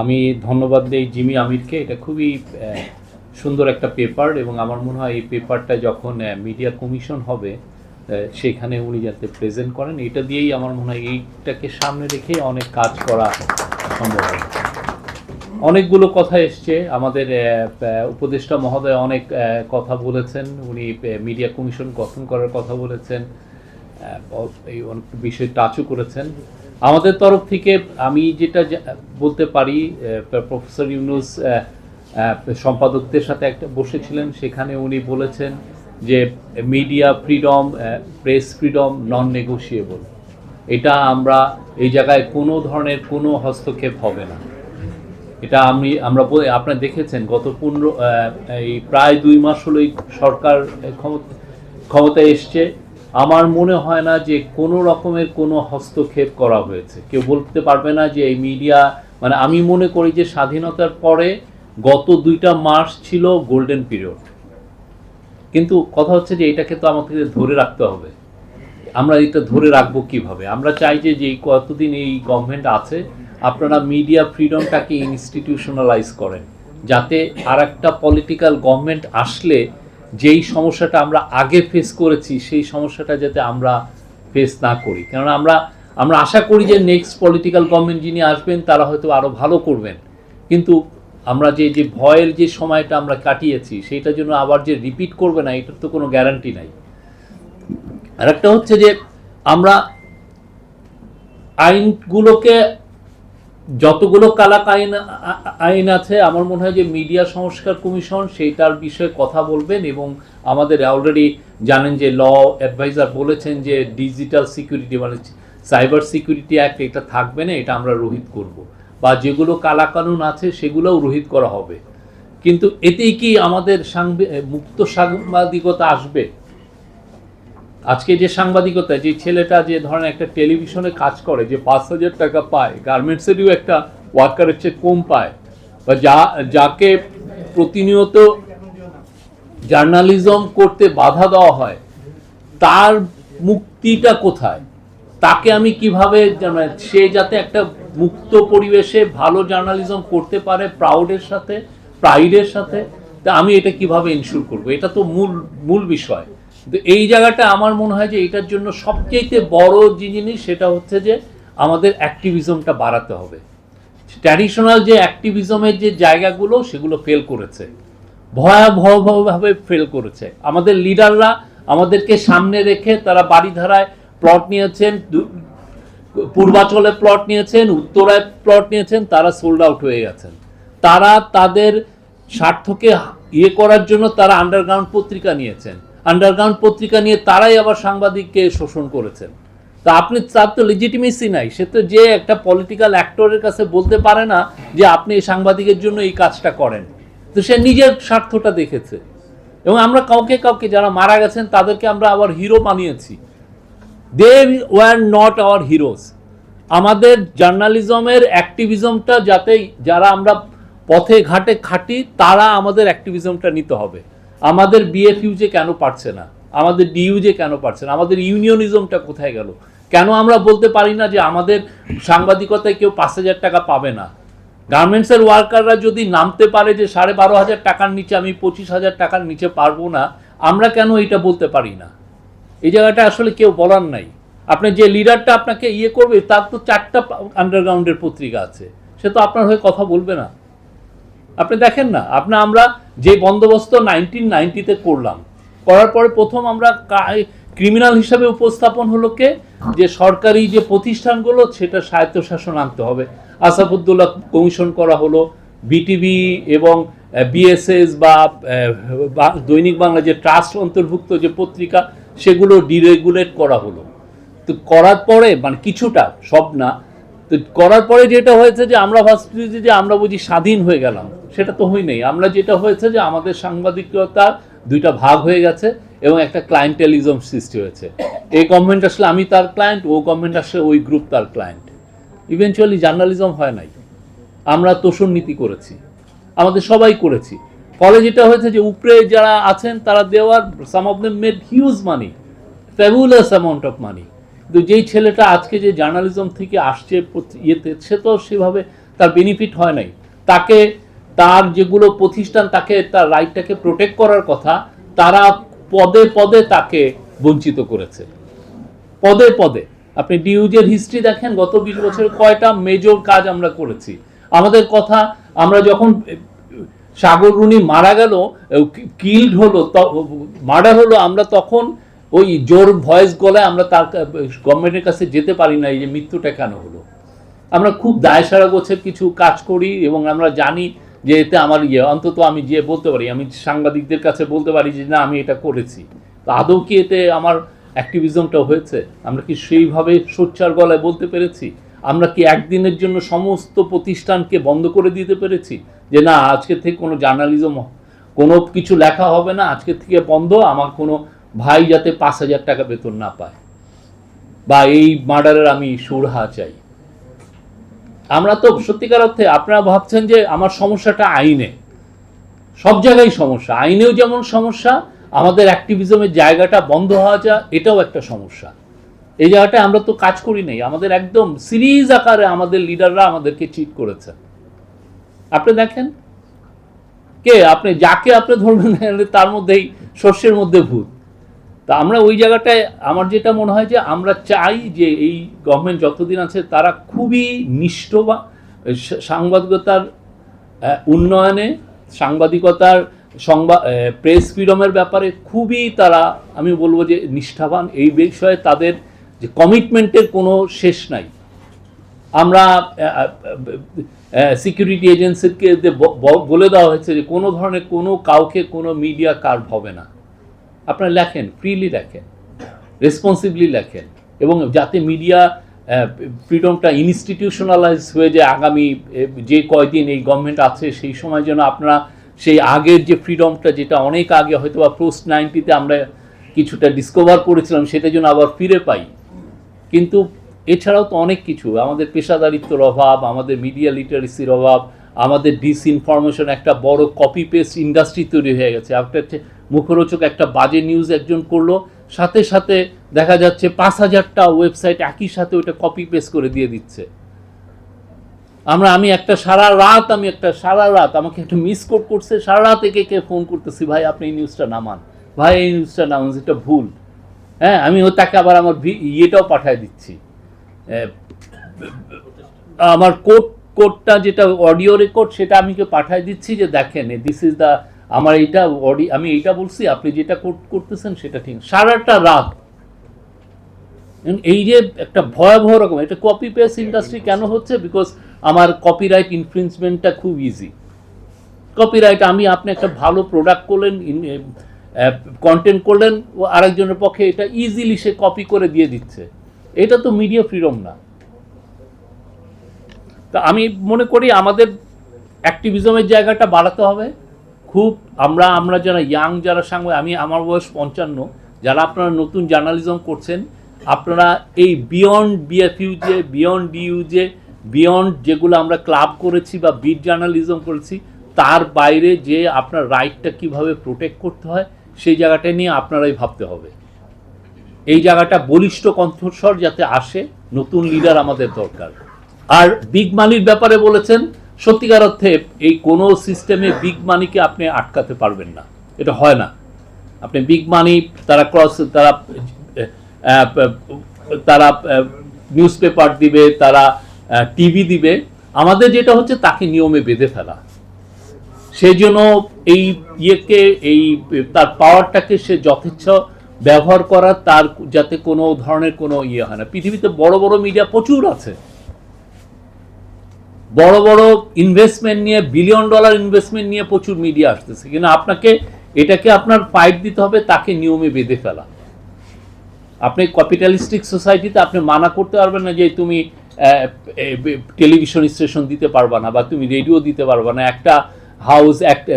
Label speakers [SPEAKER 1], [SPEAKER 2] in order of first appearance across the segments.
[SPEAKER 1] আমি ধন্যবাদ দিই জিমি আমিরকে। এটা খুবই সুন্দর একটা পেপার এবং আমার মনে হয় এই পেপারটা যখন মিডিয়া কমিশন হবে সেখানে উনি যাতে প্রেজেন্ট করেন, এটা দিয়েই আমার মনে হয় এইটাকে সামনে রেখে অনেক কাজ করা সম্ভব অনেকগুলো কথা এসছে। আমাদের উপদেষ্টা মহোদয় অনেক কথা বলেছেন। উনি মিডিয়া কমিশন গঠন করার কথা বলেছেন। এই অনেক বিষয় টাচও করেছেন। আমাদের তরফ থেকে আমি যেটা বলতে পারি প্রফেসর ইউনুস সম্পাদকদের সাথে একটা বসেছিলেন, সেখানে উনি বলেছেন যে media freedom press freedom non negotiable এটা আমরা এই জায়গায় কোনো ধরনের কোনো হস্তক্ষেপ হবে না। এটা আমি, আমরা আপনারা দেখেছেন গত পনেরো এই প্রায় দুই মাস হলো এই সরকার ক্ষমতা, ক্ষমতায় এসছে। আমার মনে হয় না যে কোনো রকমের কোনো হস্তক্ষেপ করা হয়েছে। কেউ বলতে পারবে না যে এই মিডিয়া মানে আমি মনে করি যে স্বাধীনতার পরে গত দুইটা মাস ছিল গোল্ডেন পিরিয়ড কিন্তু কথা হচ্ছে যে এটাকে তো আমাদের ধরে রাখতে হবে। আমরা এটা ধরে রাখব কীভাবে? আমরা চাই যে যে এই কতদিন এই গভর্নমেন্ট আছে, আপনারা মিডিয়া ফ্রিডমটাকে ইনস্টিটিউশনালাইজ করেন। যাতে আর একটা পলিটিক্যাল গভর্নমেন্ট আসলে যেই সমস্যাটা আমরা আগে ফেস করেছি, সেই সমস্যাটা যাতে আমরা ফেস না করি। কেননা আমরা আমরা আশা করি যে নেক্সট পলিটিক্যাল গভর্নমেন্ট যিনি আসবেন, তারা হয়তো আরও ভালো করবেন। কিন্তু আমরা যে যে ভয়ের যে সময়টা আমরা কাটিয়েছি সেইটার জন্য আবার যে রিপিট করবে না, এটার তো কোনো গ্যারান্টি নাই। আর একটা হচ্ছে যে, আমরা আইনগুলোকে যতগুলো কালাক আইন আইন আছে, আমার মনে হয় যে মিডিয়া সংস্কার কমিশন সেইটার বিষয়ে কথা বলবেন এবং আমাদের অলরেডি জানেন যে ল অ্যাডভাইজার বলেছেন যে ডিজিটাল সিকিউরিটি মানে সাইবার সিকিউরিটি অ্যাক্ট এটা থাকবে না, এটা আমরা রোহিত করব। বা যেগুলো কালাকানুন আছে সেগুলোও রোহিত করা হবে। কিন্তু এতেই কি আমাদের সাংবি- মুক্ত সাংবাদিকতা আসবে? আজকে যে সাংবাদিকতা, যে ছেলেটা যে ধরেন একটা টেলিভিশনে কাজ করে, যে পাঁচ হাজার টাকা পায়, গার্মেন্টসেরও একটা ওয়ার্কারের চেয়ে কম পায়, বা যা, যাকে প্রতিনিয়ত জার্নালিজম করতে বাধা দেওয়া হয়, তার মুক্তিটা কোথায়? তাকে আমি কীভাবে সে যাতে একটা মুক্ত পরিবেশে ভালো জার্নালিজম করতে পারে, প্রাউডের সাথে, প্রাইডের সাথে, তা আমি এটা কীভাবে ইনশিওর করব? এটা তো মূল মূল বিষয়। কিন্তু এই জায়গাটা আমার মনে হয় যে এটার জন্য সবচেয়ে বড় যে জিনিস, সেটা হচ্ছে যে আমাদের অ্যাক্টিভিজমটা বাড়াতে হবে। ট্র্যাডিশনাল যে অ্যাক্টিভিজমের যে জায়গাগুলো, সেগুলো ফেল করেছে। ভয়াবহভাবে ফেল করেছে। আমাদের লিডাররা আমাদেরকে সামনে রেখে তারা বাড়িধারায় প্লট নিয়েছেন পূর্বাচলে প্লট নিয়েছেন, উত্তরায় প্লট নিয়েছেন, তারা সোল্ড আউট হয়ে গেছেন। তারা তাদের স্বার্থকে ইয়ে করার জন্য তারা আন্ডারগ্রাউন্ড পত্রিকা নিয়েছেন। আন্ডারগ্রাউন্ড পত্রিকা নিয়ে তারাই আবার সাংবাদিককে শোষণ করেছেন। তা আপনি, তার তো লেজিটিমেসি নাই। সে তো যে একটা পলিটিক্যাল অ্যাক্টরের কাছে বলতে পারে না যে আপনি এই সাংবাদিকের জন্য এই কাজটা করেন। তো সে নিজের স্বার্থটা দেখেছে। এবং আমরা কাউকে কাউকে, যারা মারা গেছেন, তাদেরকে আমরা আবার হিরো বানিয়েছি। They were not our heroes আমাদের জার্নালিজমের অ্যাক্টিভিজমটা যাতে, যারা আমরা পথে ঘাটে খাটি, তারা আমাদের অ্যাক্টিভিজমটা নিতে হবে। আমাদের বিএফইউ যে কেন পারছে না? আমাদের ডিইউ যে কেন পারছে না? আমাদের ইউনিয়নিজমটা কোথায় গেল? কেন আমরা বলতে পারি না যে আমাদের সাংবাদিকতায় কেউ পাঁচ হাজার টাকা পাবে না? গার্মেন্টসের ওয়ার্কাররা যদি নামতে পারে যে সাড়ে বারো হাজার টাকার নিচে আমি পঁচিশ হাজার টাকার নিচে পারব না, আমরা কেন এটা বলতে পারি না? এই জায়গাটা আসলে কেউ বলার নাই। আপনি যে লিডারটা আপনাকে ইয়ে করবে, তার তো চারটা আন্ডারগ্রাউন্ডের পত্রিকা আছে। সে তো আপনার হয়ে কথা বলবে না। আপনি দেখেন না, আপনি আমরা যে বন্দোবস্ত নাইনটিন নাইনটিতে করলাম, করার পরে প্রথম আমরা ক্রিমিনাল হিসাবে উপস্থাপন হলো কে? যে সরকারি যে প্রতিষ্ঠানগুলো, সেটা স্বায়ত্তশাসন আনতে হবে। আসাফুদ্দুল্লাহ কমিশন করা হলো বিটিভি এবং বিএসএস বা বা- দৈনিক বাংলা যে ট্রাস্ট অন্তর্ভুক্ত যে পত্রিকা, সেগুলো ডিরেগুলেট করা হলো। তো করার পরে মানে কিছুটা, সব না তো করার পরে যেটা হয়েছে যে আমরা ভাবছি যে আমরা বুঝি স্বাধীন হয়ে গেলাম, সেটা তো হই নাই। আমরা যেটা হয়েছে যে, আমাদের সাংবাদিকতা দুইটা ভাগ হয়ে গেছে এবং একটা ক্লায়েন্টালিজম সৃষ্টি হয়েছে। এই গভর্নমেন্ট আসলে আমি তার ক্লায়েন্ট ও গভর্নমেন্ট আসলে ওই গ্রুপ তার ক্লায়েন্ট ইভেনচুয়ালি জার্নালিজম হয় নাই। আমরা তোষণ নীতি করেছি। আমাদের সবাই করেছি। ফলে যেটা হয়েছে যে, উপরে যারা আছেন, তারা দেওয়ার some of them made huge money fabulous amount of money কিন্তু যেই ছেলেটা আজকে যে জার্নালিজম থেকে আসছে ইয়েতে, সে তো সেভাবে তার বেনিফিট হয় নাই। তাকে, তার যেগুলো প্রতিষ্ঠান, তাকে তার রাইটটাকে প্রোটেক্ট করার কথা, তারা পদে পদে তাকে বঞ্চিত করেছে। পদে পদে। আপনি ডিউজের হিস্ট্রি দেখেন, গত বিশ বছরে কয়টা মেজর কাজ আমরা করেছি। আমাদের কথা, আমরা যখন সাগর রুনি মারা গেল কিল্ড হলো মার্ডার হলো, আমরা তখন ওই জোর ভয়েস গলায় আমরা তার গভর্নমেন্টের কাছে যেতে পারি না, এই যে মৃত্যুটা কেন হলো? আমরা খুব দায়সারা গোছের কিছু কাজ করি এবং আমরা জানি যে এতে আমার ইয়ে অন্তত আমি যে বলতে পারি, আমি সাংবাদিকদের কাছে বলতে পারি যে, না, আমি এটা করেছি। তো আদৌ কি এতে আমার অ্যাক্টিভিজমটা হয়েছে? আমরা কি সেইভাবে সোচ্চার গলায় বলতে পেরেছি? আমরা কি একদিনের জন্য সমস্ত প্রতিষ্ঠানকে বন্ধ করে দিতে পেরেছি? যে, না, আজকে থেকে কোনো জার্নালিজম কোনো কিছু লেখা হবে না, আজকে থেকে বন্ধ, আমার কোনো ভাই যাতে পাঁচ হাজার টাকা বেতন না পায়। বা এই মার্ডারের আমি সুরহা চাই। আমরা তো সত্যিকার অর্থে আপনারা ভাবছেন যে আমার সমস্যাটা আইনে। সব জায়গায় সমস্যা। আইনেও যেমন সমস্যা, আমাদের অ্যাক্টিভিজমের জায়গাটা বন্ধ হওয়া যা, এটাও একটা সমস্যা। এই জায়গাটায় আমরা তো কাজ করি নাই। আমাদের একদম সিরিজ আকারে আমাদের লিডাররা আমাদেরকে চিট করেছে। আপনি দেখেন? কে? আপনি, যাকে আপনি ধরবেন, তার মধ্যেই শস্যের মধ্যে ভূত। তা আমরা ওই জায়গাটায়, আমার যেটা মনে হয় যে আমরা চাই যে এই গভর্নমেন্ট যতদিন আছে তারা খুবই নিষ্ঠ বা সাংবাদিকতার উন্নয়নে, সাংবাদিকতার সংবাদ প্রেস ফ্রিডমের ব্যাপারে খুবই তারা, আমি বলব যে নিষ্ঠাবান। এই বিষয়ে তাদের যে কমিটমেন্টের কোনো শেষ নাই। আমরা সিকিউরিটি এজেন্সিকে বলে দেওয়া হয়েছে যে কোনো ধরনের কোনো কাউকে কোনো মিডিয়া কার্ভ হবে না। আপনারা লেখেন ফ্রিলি লেখেন রেসপন্সিবলি লেখেন এবং যাতে মিডিয়া ফ্রিডমটা ইনস্টিটিউশনালাইজ হয়ে যায় আগামী যে কয়দিন এই গভর্নমেন্ট আছে সেই সময় যেন আপনারা সেই আগের যে ফ্রিডমটা যেটা অনেক আগে হয়তো বা পোস্ট নাইনটিতে আমরা কিছুটা ডিসকভার করেছিলাম সেটা যেন আবার ফিরে পাই। কিন্তু এছাড়াও তো অনেক কিছু, আমাদের পেশাদারিত্বর অভাব, আমাদের মিডিয়া লিটারেসির অভাব, আমাদের ডিসইনফরমেশন একটা বড় কপি পেস্ট ইন্ডাস্ট্রি তৈরি হয়ে গেছে। হচ্ছে মুখরোচক একটা বাজে নিউজ একজন করল। সাথে সাথে দেখা যাচ্ছে পাঁচ হাজারটা ওয়েবসাইট একই সাথে ওটা কপি পেস্ট করে দিয়ে দিচ্ছে। আমরা, আমি একটা সারা রাত, আমি একটা সারা রাত, আমাকে একটা মিস কোড করছে, সারা রাত একে কে ফোন করতেছি, ভাই, আপনি এই নিউজটা নামান। ভাই, এই নিউজটা নামান, এটা ভুল। হ্যাঁ আমি ও তাকে আবার আমার ইয়েটাও পাঠায় দিচ্ছি। আমার কোড কোডটা যেটা অডিও রেকর্ড সেটা আমি পাঠায় দিচ্ছি যে, দেখেন দিস ইজ দ্য আমার এইটা অডি আমি এইটা বলছি, আপনি যেটা করতেছেন সেটা ঠিক। সারাটা রাত। এই যে একটা ভয়াবহ রকম, এটা কপি পেস্ট ইন্ডাস্ট্রি কেন হচ্ছে? বিকজ আমার কপিরাইট ইনফ্রিনসমেন্টটা খুব ইজি কপিরাইট আমি আপনি একটা ভালো প্রোডাক্ট করলেন কন্টেন্ট করলেন, ও আরেকজনের পক্ষে এটা ইজিলি সে কপি করে দিয়ে দিচ্ছে। এটা তো মিডিয়া ফ্রিডম না। তা আমি মনে করি আমাদের অ্যাক্টিভিজমের জায়গাটা বাড়াতে হবে। খুব আমরা আমরা যারা ইয়াং যারা সাংবাদিক, আমি আমার বয়স পঞ্চান্ন, যারা আপনারা নতুন জার্নালিজম করছেন, আপনারা এই বিয়ন্ড বিএফইউ যে বিয়ন্ড ডিইউ যে বিয়ন্ড যেগুলো আমরা ক্লাব করেছি বা বিট জার্নালিজম করেছি, তার বাইরে যে আপনার রাইটটা কীভাবে প্রোটেক্ট করতে হয়, সেই জায়গাটা নিয়ে আপনারাই ভাবতে হবে। এই জায়গাটা বলিষ্ঠ কণ্ঠস্বর যাতে আসে, নতুন লিডার আমাদের দরকার। আর বিগ মানির ব্যাপারে বলেছেন সত্যিকার অর্থে এই কোনো সিস্টেমে বিগ মানিকে আপনি আটকাতে পারবেন না। এটা হয় না। আপনি বিগ মানি তারা ক্রস তারা তারা নিউজ পেপার দিবে, তারা টিভি দিবে। আমাদের যেটা হচ্ছে তাকে নিয়মে বেঁধে ফেলা। সেই জন্য এই ইয়েকে, এই, তার পাওয়ারটাকে সে যথেচ্ছ ব্যবহার করা তার যাতে কোনো ধরনের কোনো ইয়ে হয় না। পৃথিবীতে বড় বড় মিডিয়া প্রচুর আছে। বড় বড় ইনভেস্টমেন্ট নিয়ে বিলিয়ন ডলার ইনভেস্টমেন্ট নিয়ে প্রচুর মিডিয়া আসতেছে। কিন্তু আপনাকে, এটাকে আপনার ফাইট দিতে হবে, তাকে নিয়মে বেঁধে ফেলা। আপনি ক্যাপিটালিস্টিক সোসাইটিতে আপনি মানা করতে পারবেন না যে তুমি টেলিভিশন স্টেশন দিতে পারবা না বা তুমি রেডিও দিতে পারবা না। একটা হাউস একটা,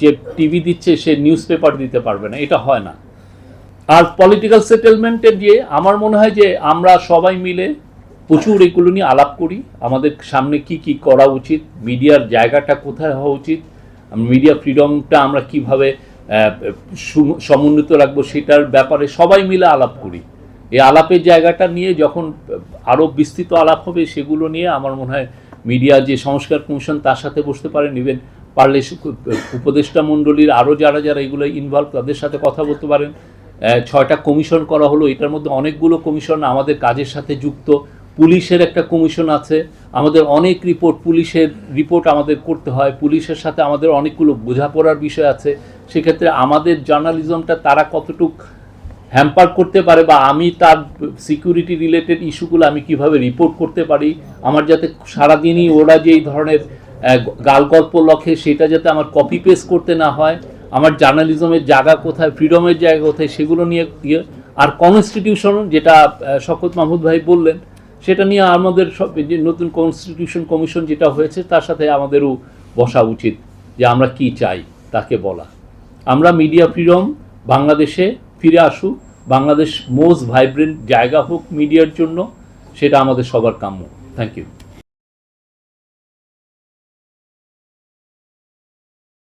[SPEAKER 1] যে টিভি দিচ্ছে, সে নিউজ পেপার দিতে পারবে না। এটা হয় না। আর পলিটিক্যাল সেটেলমেন্টে দিয়ে আমার মনে হয় যে আমরা সবাই মিলে প্রচুর এগুলো নিয়ে আলাপ করি। আমাদের সামনে কি কি করা উচিত, মিডিয়ার জায়গাটা কোথায় হওয়া উচিত, মিডিয়া ফ্রিডমটা আমরা কীভাবে সমুন্নত রাখব সেটার ব্যাপারে সবাই মিলে আলাপ করি। এই আলাপের জায়গাটা নিয়ে যখন আরও বিস্তৃত আলাপ হবে সেগুলো নিয়ে আমার মনে হয় মিডিয়া যে সংস্কার কমিশন তার সাথে বসতে পারেন। ইভেন পারলে উপদেষ্টা মণ্ডলীর আরও যারা যারা এগুলো ইনভলভ তাদের সাথে কথা বলতে পারেন। ছয়টা কমিশন করা হলো, এটার মধ্যে অনেকগুলো কমিশন আমাদের কাজের সাথে যুক্ত। পুলিশের একটা কমিশন আছে। আমাদের অনেক রিপোর্ট পুলিশের রিপোর্ট আমাদের করতে হয়। পুলিশের সাথে আমাদের অনেকগুলো বোঝাপড়ার বিষয় আছে। সেক্ষেত্রে আমাদের জার্নালিজমটা তারা কতটুক হ্যাম্পার করতে পারে বা আমি তার সিকিউরিটি রিলেটেড ইস্যুগুলো আমি কীভাবে রিপোর্ট করতে পারি আমার যাতে সারাদিনই ওরা যে এই ধরনের আহ, গাল গল্প লখে সেটা যাতে আমার কপি পেস্ট করতে না হয় আমার জার্নালিজমের জায়গা কোথায় ফ্রিডমের জায়গা কোথায় সেগুলো নিয়ে আর কনস্টিটিউশন যেটা শকত মাহমুদ ভাই বললেন সেটা নিয়ে আমাদের সব যে নতুন কনস্টিটিউশন কমিশন যেটা হয়েছে, তার সাথে আমাদেরও বসা উচিত যে আমরা কি চাই তাকে বলা। আমরা মিডিয়া ফ্রিডম বাংলাদেশে ফিরে আসুক, বাংলাদেশ মোস্ট ভাইব্রেন্ট জায়গা হোক মিডিয়ার জন্য, সেটা আমাদের সবার কাম্য। Thank you